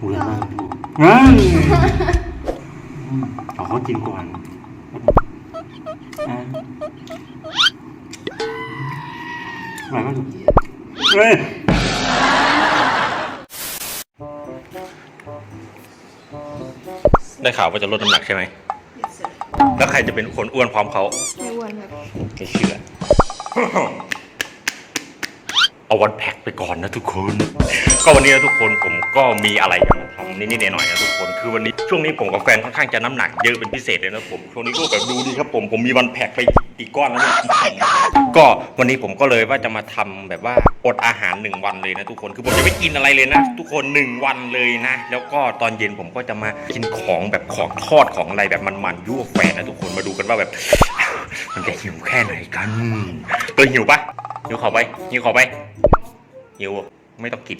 หูเยอะมากเฮ้ยอืมเอาเขากินก่อนอะอร่อยมากลูกเฮ้ยได้ข่าวว่าจะลดน้ำหนักใช่ไหม แล้วใครจะเป็นคนอ้วนพร้อมเขา ไม่อ้วนครับไม่เชื่อ เอาวันแพ็คไปก่อนนะทุกคน ก็วันนี้นะทุกคนผมก็มีอะไรจะมาทำนิดๆหน่อยๆนะทุกคน คือวันนี้ช่วงนี้ผมกับแฟนค่อนข้างจะน้ำหนักเยอะเป็นพิเศษเลยนะผมช่วงนี้ก็แบบดูดีครับผมผมมีวันแพ็คไปอีกก้อนแล้วเนี่ยก็วันนี้ผมก็เลยว่าจะมาทำแบบว่าอดอาหารหนึ่งวันเลยนะทุกคนคือผมจะไม่กินอะไรเลยนะ ทุกคนหนึ่งวันเลยนะ แล้วก็ตอนเย็นผมก็จะมากินของแบบของทอดของอะไรแบบมันๆยั่วแฟนนะทุกคนมาดูกันว่าแบบ มันจะหิวแค่ไหนกันเออหิวปะ หิวขอไปหิวขอไปหิวไม่ต้องกิน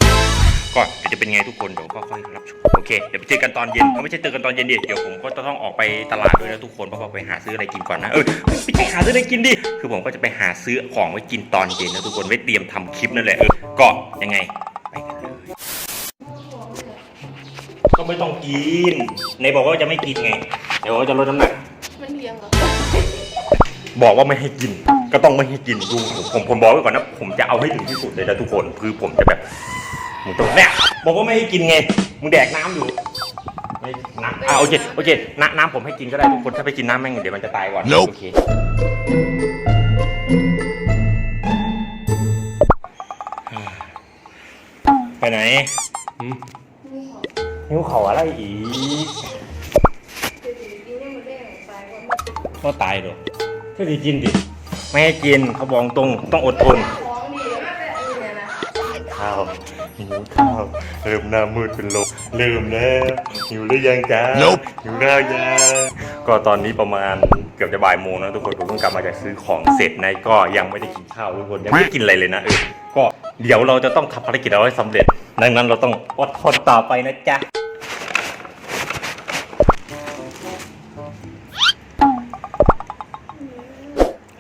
ก็เดี๋ยวจะเป็นไงทุกคนเดี๋ยวก็ค่อยรับชมโอเคเดี๋ยวไปเจอกันตอนเย็นเขาไม่ใช่เจอกันตอนเย็นดิเดี๋ยวผมก็จะต้องออกไปตลาดด้วยนะทุกคนเพราะว่าไปหาซื้ออะไรกินก่อนนะเออไม่ใช่หาซื้ออะไรกินดิคือผมก็จะไปหาซื้อของไว้กินตอนเย็นนะทุกคนไว้เตรียมทำคลิปนั่นแหละเออก็ยังไงไปกันเลยก็ไม่ต้องกินในบอกว่าจะไม่กินไงเดี๋ยวจะลดน้ำหนักมันเลี้ยงเหรอบอกว่าไม่ให้กิน ก็ต้องไม่ให้กินดูผมผมผมบอกไว้ก่อนนะผมจะเอาให้ถึงที่สุดเลยนะทุกคนคือผมจะแบบมึงต้องเนี่ยบอกว่าไม่ให้กินไงมึงแดกน้ำอยู่ไม่น้ำอ่าโอเคโอเคน้ำน้ำผมให้กินก็ได้ทุกคนถ้าไปกินน้ำแม่งเดี๋ยวมันจะตายก่อน Nope โอเคไปไหนอืมหิวเขาอะไรอีกก็ตายเดี๋ยวก็ดีกินดิ ไม่ให้กินเขาบอกตรงต้องอดทนของดีมากแบบนี้เนี่ยนะข้าวหิวข้าวเริ่มหน้ามืดเป็นลมเริ่มแล้วหิวหรือยังจ๊ะ Nope หิวข้าวยังก็ตอนนี้ประมาณเกือบจะบ่ายโมงนะทุกคนผมเพิ่งกลับมาจากซื้อของเสร็จนะก็ยังไม่ได้กินข้าวทุกคนยังไม่ได้กินอะไรเลยนะเออก็เดี๋ยวเราจะต้องทำภารกิจเราให้สำเร็จดังนั้นเราต้องอดทนต่อไปนะจ๊ะ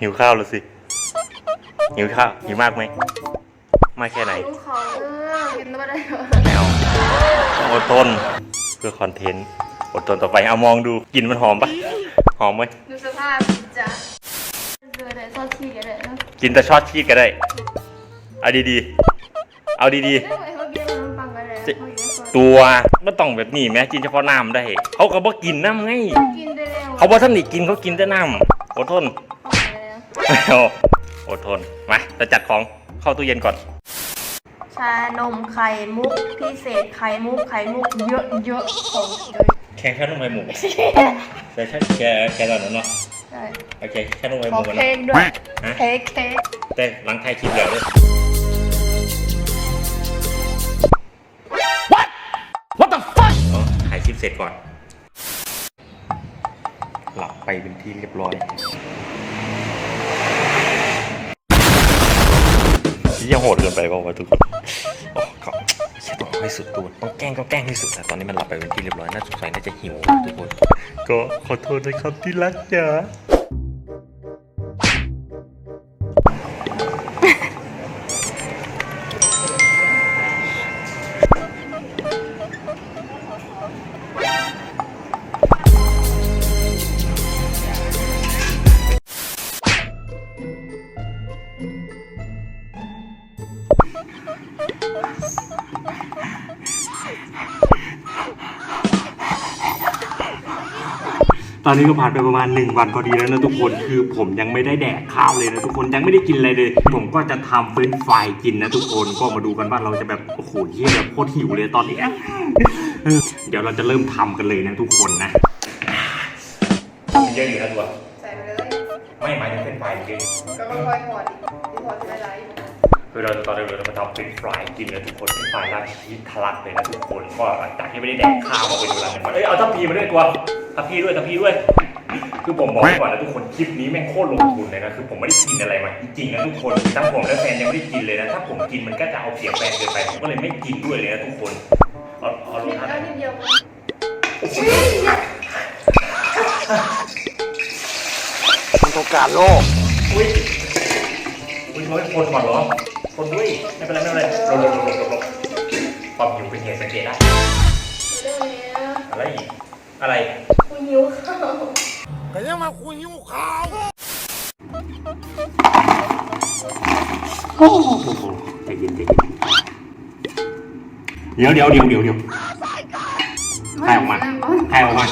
หิวข้าวแล้วสิ หิวข้าว หิวมากไหมมากแค่ไหนลูกเขาเออกินไม่ได้เหรอไม่เอาต้องอดทนเพื่อคอนเทนต์ อดทนต่อไป เอามองดูกลินมันหอมปะหอมไหมดูสภาพสิจ้ะเจอแต่ซอสชีกันเลยนะกินแต่ช็อตชีสก็ได้ เอาดีๆ เอาดีเอ้ยเขาเบี้ยมันปังกันเลยเขาอยู่ในซอยๆตัวไม่ต้องแบบนี้แม้กินเฉพาะน้ำได้ เขาก็บ่กินน้ำไง กินได้แล้วเขาบ่ท่านนี่กินเขากินแต่น้ำอดทน เอาไปแล้วเอาอดทน มาจะจัดของเข้าตู้เย็นก่อน ชานมไข่มุกพิเศษไข่มุกไข่มุกเยอะเยอะๆของเยอะแข่งแค่นุ่มใบหมูแต่แค่แค่แค่ตอนนั้นเนาะใช่โอเคแค่นุ่มใบหขอมูกันเค้เนาะกด้วยฮะเค้กเค้กแต่หลังไทยคลิปแล้วด้วย What the fuck เอาถ่ายคลิปเสร็จก่อน หลับไปเป็นที่เรียบร้อย ยี่โหดเกินไปเปล่าวะทุกคนโอ้ก็เชี่ยต้องเอาให้สุดตัวต้องแกล้งก็แกล้งให้สุดแต่ตอนนี้มันหลับไปเป็นที่เรียบร้อยน่าสงสัยน่าจะหิวทุกคน ก็ขอโทษนะครับที่รักจ๋า อนนี้ก็ผ่านไปประมาณหนึ่งวันพอดีแล้วนะทุกคนคือผมยังไม่ได้แดกข้าวเลยนะทุกคนยังไม่ได้กินอะไรเลย ผมก็จะทำเฟรนช์ฟรายกินนะทุกคนก็มาดูกันว่าเราจะแบบโอ้โหเยี่ยแบบโคตรหิวเลยตอนนี้เออเดี๋ยวเราจะเริ่มทำกันเลยนะทุกคนนะเยอะอยู่นะตัวใส่ไปเลยไม่หมายถึงเป็นไฟจริงก็ค่อยๆถอดดิถอดไม่ไรคือเราจะตอนนี้เราจะมาทำเป็นฟรายกินนะทุกคนเป็นฟรายราดชีสทะลักเลยนะทุกคนก็หลังจากที่ไม่ได้แดกข้าวมาเป็นเวลาหนึ่งวันเอ้ยเอาทัพพีมาด้วยตัว ทัพพีด้วยทัพพีด้วย คือผมบอกไว้ก่อนนะทุกคนคลิปนี้แม่งโคตรลงทุนเลยนะคือผมไม่ได้กินอะไรมาจริงๆนะทุกคนทั้งผมและแฟนยังไม่ได้กินเลยนะถ้าผมกินมันก็จะเอาเปรียบแฟนเกินไปผมก็เลยไม่กินด้วยเลยนะทุกคนเอาเอาลงทันเดียวนิดเดียวมันต้องการโลกอุ้ยอุ้ยน้อยคนก่อนเหรอคนด้วยไม่เป็นไรไม่เป็นไรเราเราเราเราความหิวเป็นเหตุสังเกตได้อะไรอีก อะไรกูหิวข้าวก็ยังมาคุยหิวข้าวโอ้โหใจเย็นใจเย็นเดี๋ยวเดี๋ยวเดี๋ยวเดี๋ยวเดี๋ยวใครออกมาใครออกมา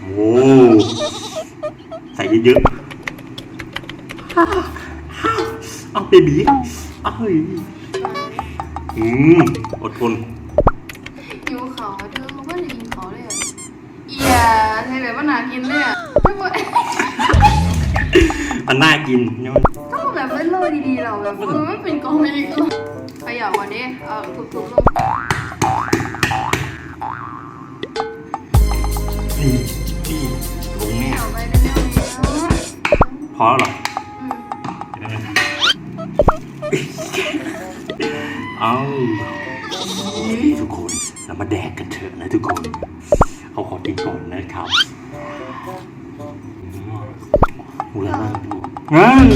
โอ้ใส่เยอะๆเอาเบบีเอาเฮ้ยอืมอดทน หิวเขาเธอเขาไม่ได้กินเขาเลยอะ เอียใช่แบบว่าน่ากินเลยอะไม่ไหวมันน่ากินใช่ไหมต้องแบบไม่นเลยดีๆเราแบบเออไม่เป็นกองเลยขยับมาดิเอาถูกๆลงนี่นี่ลงแน่เอาไปได้แล้วพอแล้วเหรออืมเอาทุกคนเรามาแดกกันเถอะนะทุกคน เขาขอกินก่อนนะครับหูแล้วนะดูงั้น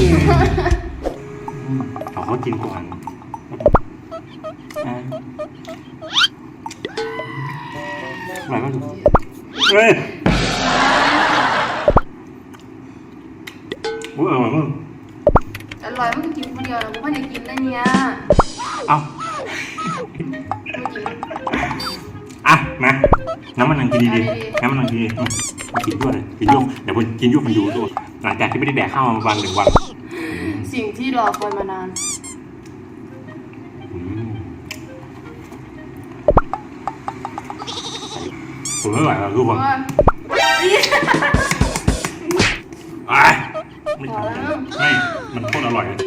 เอาเขากินก่อนอะอะไรก็ดูเฮ้ยโอ้ยอร่อยมากอร่อยมันกินคนเดียวนะกูไม่ได้กินได้เนี่ยเอาไม่กินอะมา น้ำมันนังกินดีๆน้ำมันนังกินดีๆมามากินด้วยเลยกินด้วยเดี๋ยวผมกินด้วยมันดูด้วยหลังจากที่ไม่ได้แดกข้าวมาประมาณหนึ่งวันสิ่งที่รอคอยมานานอืมผมไม่ไหวแล้วทุกคนว่าอะไม่ทำแล้วไม่มันโคตรอร่อยเลย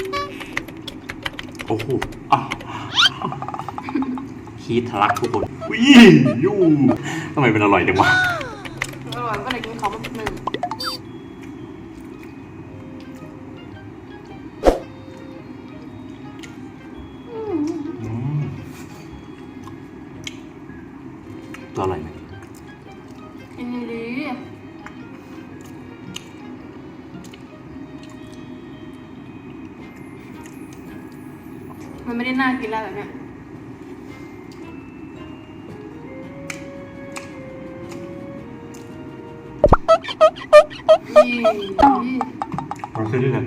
โอ้โหอะ คีทะลักทุกคนวิ่งยูทำไมเป็นอร่อยจังวะอร่อยก็เลยกินเขามาหนึ่งอืมตัวอร่อยไหมกินดีมันไม่ได้น่ากินแล้วแบบเนี้ย ยี่เรา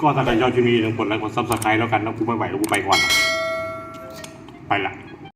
ก็ถ้าใครชอบคลิปนี้ต้องกดไลค์กดซับสไครต์แล้วกันแล้วกูไม่ไหวแล้วกูไปก่อน ไปละ